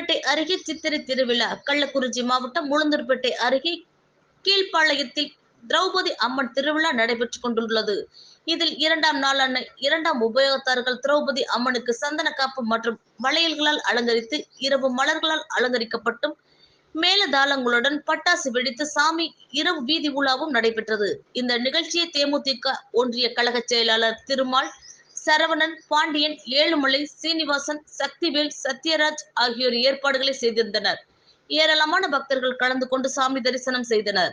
உளுந்தூர்பேட்டை அருகே சித்திரை திருவிழா. கள்ளக்குறிச்சி மாவட்டம் உளுந்தூர்பேட்டை அருகே கீழ்ப்பாளையத்தில் திரௌபதி அம்மன் திருவிழா நடைபெற்றுக் கொண்டுள்ளது. இதில் இரண்டாம் நாளான இரண்டாம் உபயோகத்தார்கள் திரௌபதி அம்மனுக்கு சந்தன காப்பு மற்றும் வளையல்களால் அலங்கரித்து இரவு மலர்களால் அலங்கரிக்கப்பட்டும் மேலதாளங்களுடன் பட்டாசு வெடித்து சாமி இரவு வீதி உலாவும் நடைபெற்றது. இந்த நிகழ்ச்சியை தேமுதிக ஒன்றிய கழக செயலாளர் திருமால் சரவணன் பாண்டியன் ஏழுமலை சீனிவாசன் சக்திவேல் சத்யராஜ் ஆகியோர் ஏற்பாடுகளை செய்திருந்தனர். ஏராளமான பக்தர்கள் கலந்து கொண்டு சாமி தரிசனம் செய்தனர்.